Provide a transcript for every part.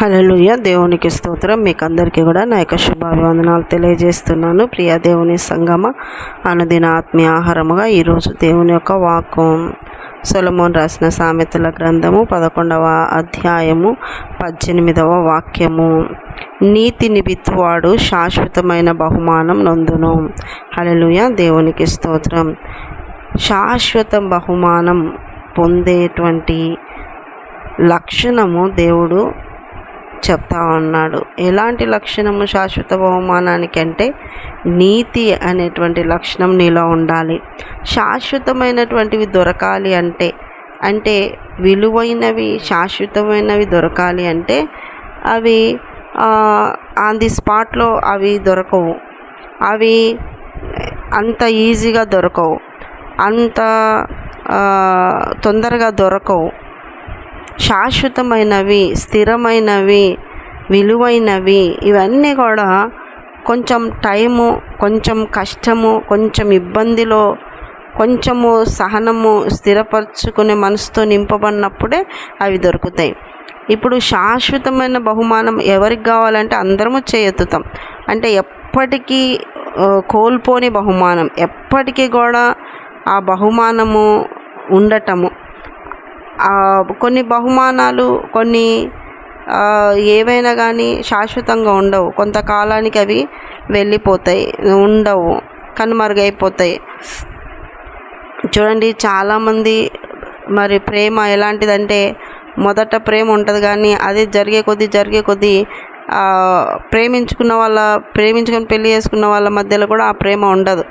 హలలుయ దేవునికి స్తోత్రం. మీకు అందరికీ కూడా నా యొక్క శుభాభివందనాలు తెలియజేస్తున్నాను. ప్రియ దేవుని సంగమ అనుదిన ఆత్మీయ ఆహారముగా ఈరోజు దేవుని యొక్క వాక్యం సొలమోన్ రాసిన సామెతల గ్రంథము పదకొండవ అధ్యాయము పద్దెనిమిదవ వాక్యము. నీతి విత్తువాడు శాశ్వతమైన బహుమానం నొందును. హలలుయ దేవునికి స్తోత్రం. శాశ్వత బహుమానం పొందేటువంటి లక్షణము దేవుడు చెప్తా ఉన్నాడు. ఎలాంటి లక్షణము శాశ్వత బహుమానానికి అంటే నీతి అనేటువంటి లక్షణం నీలో ఉండాలి. శాశ్వతమైనటువంటివి దొరకాలి అంటే అంటే విలువైనవి శాశ్వతమైనవి దొరకాలి అంటే అవి ఆన్ ది స్పాట్లో అవి దొరకవు. అవి అంత ఈజీగా దొరకవు. అంత తొందరగా దొరకవు. శాశ్వతమైనవి స్థిరమైనవి విలువైనవి. ఇవన్నీ కూడా కొంచెం టైము కొంచెం కష్టము కొంచెం ఇబ్బందిలో కొంచెము సహనము స్థిరపరచుకునే మనసుతో నింపబడినప్పుడే అవి దొరుకుతాయి. ఇప్పుడు శాశ్వతమైన బహుమానం ఎవరికి కావాలంటే అందరము చేయెత్తుతాం అంటే ఎప్పటికీ కోల్పోని బహుమానం. ఎప్పటికీ కూడా ఆ బహుమానము ఉండటము. కొన్ని బహుమానాలు కొన్ని ఏవైనా కానీ శాశ్వతంగా ఉండవు. కొంతకాలానికి అవి వెళ్ళిపోతాయి ఉండవు కనుమరుగైపోతాయి. చూడండి చాలామంది మరి ప్రేమ ఎలాంటిదంటే మొదట ప్రేమ ఉంటుంది కానీ అది జరిగే కొద్దీ జరిగే కొద్దీ ప్రేమించుకున్న వాళ్ళ ప్రేమించుకొని పెళ్ళి చేసుకున్న వాళ్ళ మధ్యలో కూడా ఆ ప్రేమ ఉండదు.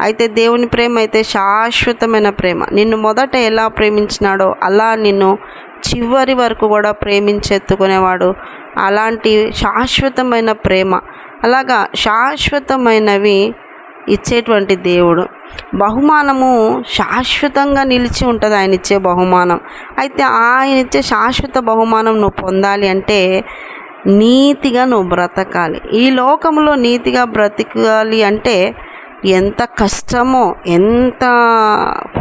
అయితే దేవుని ప్రేమ అయితే శాశ్వతమైన ప్రేమ. నిన్ను మొదట ఎలా ప్రేమించినాడో అలా నిన్ను చివరి వరకు కూడా ప్రేమించెత్తుకునేవాడు. అలాంటి శాశ్వతమైన ప్రేమ. అలాగా శాశ్వతమైనవి ఇచ్చేటువంటి దేవుడు. బహుమానము శాశ్వతంగా నిలిచి ఉంటుంది ఆయన ఇచ్చే బహుమానం. అయితే ఆయన ఇచ్చే శాశ్వత బహుమానం నువ్వు పొందాలి అంటే నీతిగా నువ్వు బ్రతకాలి. ఈ లోకంలో నీతిగా బ్రతకాలి అంటే ఎంత కష్టమో ఎంత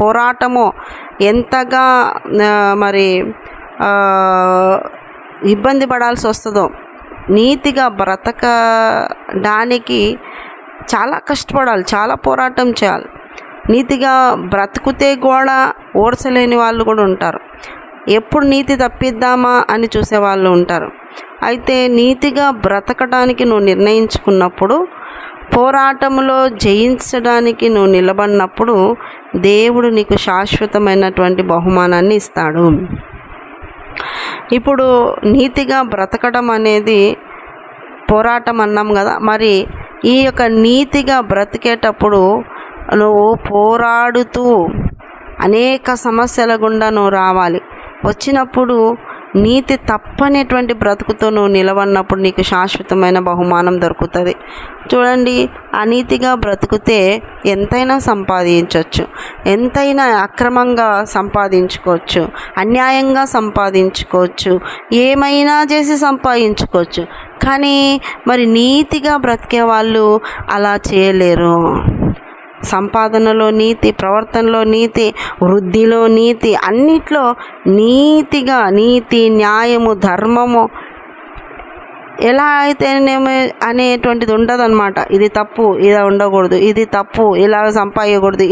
పోరాటమో ఎంతగా మరి ఇబ్బంది పడాల్సి వస్తుందో నీతిగా బ్రతకడానికి చాలా కష్టపడాలి చాలా పోరాటం చేయాలి. నీతిగా బ్రతుకుతే కూడా ఓడ్చలేని వాళ్ళు కూడా ఉంటారు. ఎప్పుడు నీతి తప్పిద్దామా అని చూసే వాళ్ళు ఉంటారు. అయితే నీతిగా బ్రతకడానికి నువ్వు నిర్ణయించుకున్నప్పుడు పోరాటంలో జయించడానికి నువ్వు నిలబడినప్పుడు దేవుడు నీకు శాశ్వతమైనటువంటి బహుమానాన్ని ఇస్తాడు. ఇప్పుడు నీతిగా బ్రతకడం అనేది పోరాటం అన్నాం కదా మరి ఈ యొక్క నీతిగా బ్రతికేటప్పుడు నువ్వు పోరాడుతూ అనేక సమస్యల గుండా నువ్వు రావాలి. వచ్చినప్పుడు నీతి తప్పనేటువంటి బ్రతుకుతో నువ్వు నిలబడినప్పుడు నీకు శాశ్వతమైన బహుమానం దొరుకుతుంది. చూడండి అనీతిగా బ్రతుకుతే ఎంతైనా సంపాదించవచ్చు ఎంతైనా అక్రమంగా సంపాదించుకోవచ్చు. అన్యాయంగా సంపాదించుకోవచ్చు. ఏమైనా చేసి సంపాదించుకోవచ్చు. కానీ మరి నీతిగా బ్రతికే వాళ్ళు అలా చేయలేరు. సంపాదనలో నీతి ప్రవర్తనలో నీతి వృద్ధిలో నీతి అన్నిట్లో నీతిగా నీతి న్యాయము ధర్మము ఎలా అయితేనేమో అనేటువంటిది ఉండదు అనమాట ఇది తప్పు ఇలా ఉండకూడదు. ఇది తప్పు ఇలాగ సంపాదించకూడదు.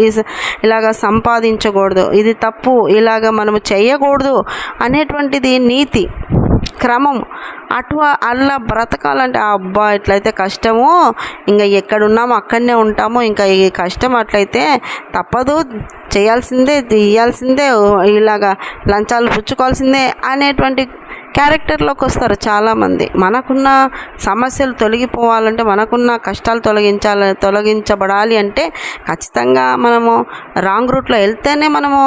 ఇలాగ సంపాదించకూడదు. ఇది తప్పు ఇలాగ మనము చేయకూడదు అనేటువంటిది నీతి క్రమం. అటు అలా బ్రతకాలంటే అబ్బా ఇట్లయితే కష్టము. ఇంకా ఎక్కడున్నామో అక్కడనే ఉంటాము. ఇంకా ఈ కష్టం అట్లయితే తప్పదు. చేయాల్సిందే తీయాల్సిందే. ఇలాగా లంచాలు పుచ్చుకోవాల్సిందే అనేటువంటి క్యారెక్టర్లోకి వస్తారు చాలామంది. మనకున్న సమస్యలు తొలగిపోవాలంటే మనకున్న కష్టాలు తొలగించాలి తొలగించబడాలి అంటే ఖచ్చితంగా మనము రాంగ్ రూట్లో వెళ్తేనే మనము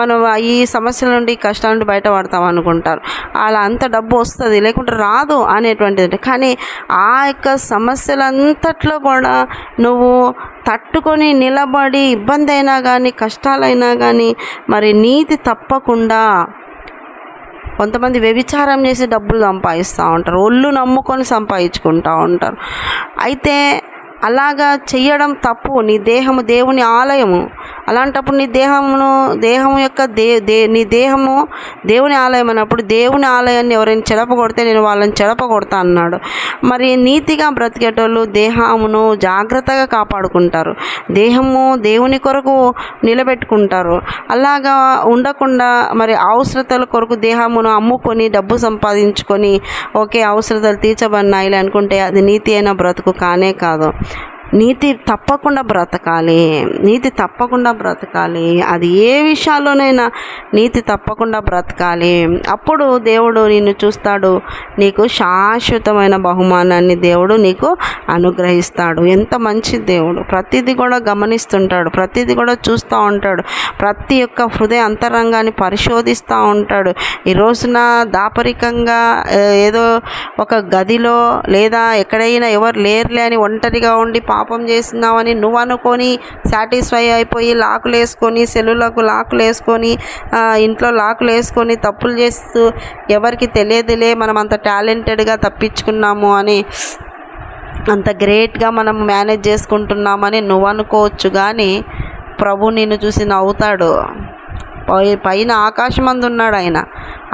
మనం ఈ సమస్యల నుండి ఈ కష్టాల నుండి బయటపడతాం అనుకుంటారు. అలా అంత డబ్బు వస్తుంది లేకుంటే రాదు అనేటువంటిది. కానీ ఆ యొక్క సమస్యలంతట్లో కూడా నువ్వు తట్టుకొని నిలబడి ఇబ్బంది అయినా కానీ కష్టాలైనా కానీ మరి నీతి తప్పకుండా కొంతమంది వ్యభిచారం చేసి డబ్బులు సంపాదిస్తూ ఉంటారు. ఒళ్ళు నమ్ముకొని సంపాదించుకుంటూ ఉంటారు. అయితే అలాగా చెయ్యడం తప్పు. నీ దేహము దేవుని ఆలయము. అలాంటప్పుడు నీ దేహమును దేహం యొక్క దే దే నీ దేహము దేవుని ఆలయం అన్నప్పుడు దేవుని ఆలయాన్ని ఎవరైనా చెడపగొడితే నేను వాళ్ళని చెడపగొడతా అన్నాడు. మరి నీతిగా బ్రతికేటోళ్ళు దేహమును జాగ్రత్తగా కాపాడుకుంటారు. దేహము దేవుని కొరకు నిలబెట్టుకుంటారు. అలాగా ఉండకుండా మరి అవసరతల కొరకు దేహమును అమ్ముకొని డబ్బు సంపాదించుకొని ఓకే అవసరతలు తీర్చబడినాయి అనుకుంటే అది నీతి అయిన బ్రతుకు కానే కాదు. నీతి తప్పకుండా బ్రతకాలి. నీతి తప్పకుండా బ్రతకాలి. అది ఏ విషయాల్లోనైనా నీతి తప్పకుండా బ్రతకాలి. అప్పుడు దేవుడు నిన్ను చూస్తాడు. నీకు శాశ్వతమైన బహుమానాన్ని దేవుడు నీకు అనుగ్రహిస్తాడు. ఎంత మంచి దేవుడు. ప్రతిదీ కూడా గమనిస్తుంటాడు. ప్రతిదీ కూడా చూస్తూ ఉంటాడు. ప్రతి ఒక్క హృదయ అంతరంగాన్ని పరిశోధిస్తూ ఉంటాడు. ఈ రోజున దాపరికంగా ఏదో ఒక గదిలో లేదా ఎక్కడైనా ఎవరు లేరులే అని ఒంటరిగా ఉండి పా పాపం చేస్తున్నామని నువ్వు అనుకొని సాటిస్ఫై అయిపోయి లాకులు వేసుకొని సెల్లులకు లాకులు వేసుకొని ఇంట్లో లాకులు వేసుకొని తప్పులు చేస్తూ ఎవరికి తెలియదులే మనం అంత టాలెంటెడ్గా తప్పించుకున్నాము అని అంత గ్రేట్గా మనం మేనేజ్ చేసుకుంటున్నామని నువ్వు అనుకోవచ్చు కానీ ప్రభు నిన్ను చూసి నవ్వుతాడు. పై- పైన ఆకాశం ఉన్నాడు ఆయన.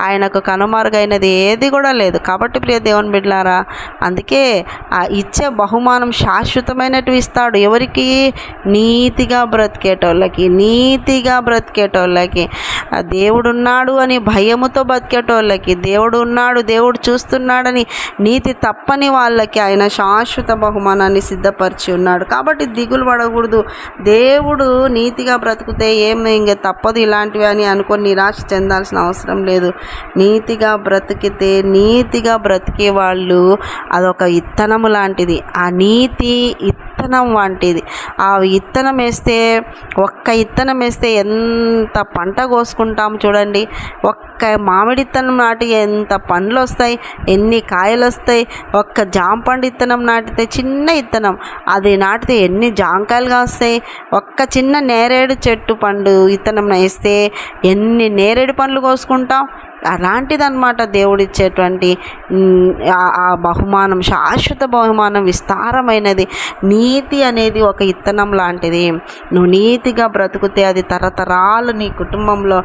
ఆయనకు కనుమరుగైనది ఏది కూడా లేదు. కాబట్టి ప్రియ దేవుని బిడ్డలారా అందుకే ఆ ఇచ్చే బహుమానం శాశ్వతమైనట్టు ఇస్తాడు. ఎవరికి? నీతిగా బ్రతికేటోళ్ళకి నీతిగా బ్రతికేటోళ్ళకి. దేవుడున్నాడు దేవుడు ఉన్నాడు అని భయముతో బతికేటోళ్ళకి దేవుడు ఉన్నాడు దేవుడు చూస్తున్నాడని నీతి తప్పని వాళ్ళకి ఆయన శాశ్వత బహుమానాన్ని సిద్ధపరిచి ఉన్నాడు. కాబట్టి దిగులు పడకూడదు. దేవుడు నీతిగా బ్రతికితే ఏమి ఇంకా తప్పదు ఇలాంటివి అని అనుకొని నిరాశ చెందాల్సిన అవసరం లేదు. నీతిగా బ్రతికితే నీతిగా బ్రతికే వాళ్ళు అదొక ఇత్తనం లాంటిది. ఆ నీతి ఇత్తనం వంటిది. ఆ ఇత్తనం వేస్తే ఒక్క ఇత్తనం వేస్తే ఎంత పంట కోసుకుంటాం చూడండి. ఒక్క మామిడి ఇత్తనం నాటి ఎంత పండ్లు వస్తాయి ఎన్ని కాయలు వస్తాయి ఒక్క జాంపండు ఇత్తనం నాటితే చిన్న ఇత్తనం. అది నాటితే ఎన్ని జాంకాయలు కాస్తాయి ఒక్క చిన్న నేరేడు చెట్టు పండు ఇత్తనం వేస్తే ఎన్ని నేరేడు పండ్లు కోసుకుంటాం? అలాంటిదన్నమాట దేవుడిచ్చేటువంటి ఆ- బహుమానం శాశ్వత బహుమానం విస్తారమైనది. నీతి అనేది ఒక ఇత్తనం లాంటిది. నువ్వు నీతిగా బ్రతుకుతే అది తరతరాలు నీ కుటుంబంలో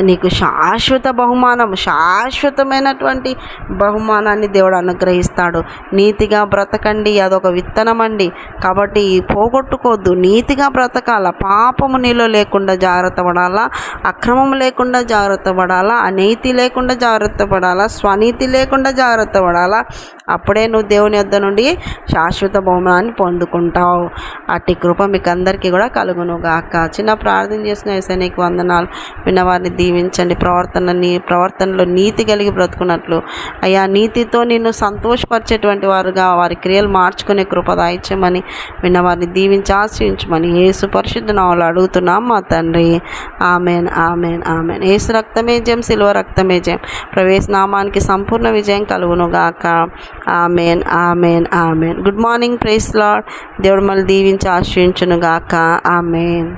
నీకు శాశ్వత బహుమానం శాశ్వతమైనటువంటి బహుమానాన్ని దేవుడు అనుగ్రహిస్తాడు. నీతిగా బ్రతకండి అదొక విత్తనం అండి కాబట్టి పోగొట్టుకోవద్దు. నీతిగా బ్రతకాల పాపము నీలో లేకుండా జాగ్రత్త పడాలా అక్రమం లేకుండా జాగ్రత్త పడాలా అనీతి లేకుండా జాగ్రత్త పడాలా స్వనీతి లేకుండా జాగ్రత్త పడాలా? అప్పుడే నువ్వు దేవుని యొద్ద నుండి శాశ్వత బహుమానాన్ని పొందుకుంటావు. అట్టి కృప మీకు అందరికీ కూడా కలుగునుగాక. చిన్న ప్రార్థన చేసిన వేసే నీకు వందనాలు. విన్నవారిని దీవించండి. ప్రవర్తన నీ ప్రవర్తనలో నీతి కలిగి బ్రతుకున్నట్లు. అయ్యా నీతితో నిన్ను సంతోషపరిచేటువంటి వారుగా వారి క్రియలు మార్చుకునే కృప దాయించమని విన్నవారిని దీవించి ఆశ్రయించమని ఏసు పరిశుద్ధ నావలు అడుగుతున్నాం మా తండ్రి. Amen amen amen. యేసు రక్తమే జయం సిల్వ రక్తమే జయం. ప్రవేశ నామానికి సంపూర్ణ విజయం సహాయం గాక amen amen amen. Good morning praise Lord దేవుడు మళ్ళీ దీవించి ఆశ్రయించునుగాక. ఆమెన్.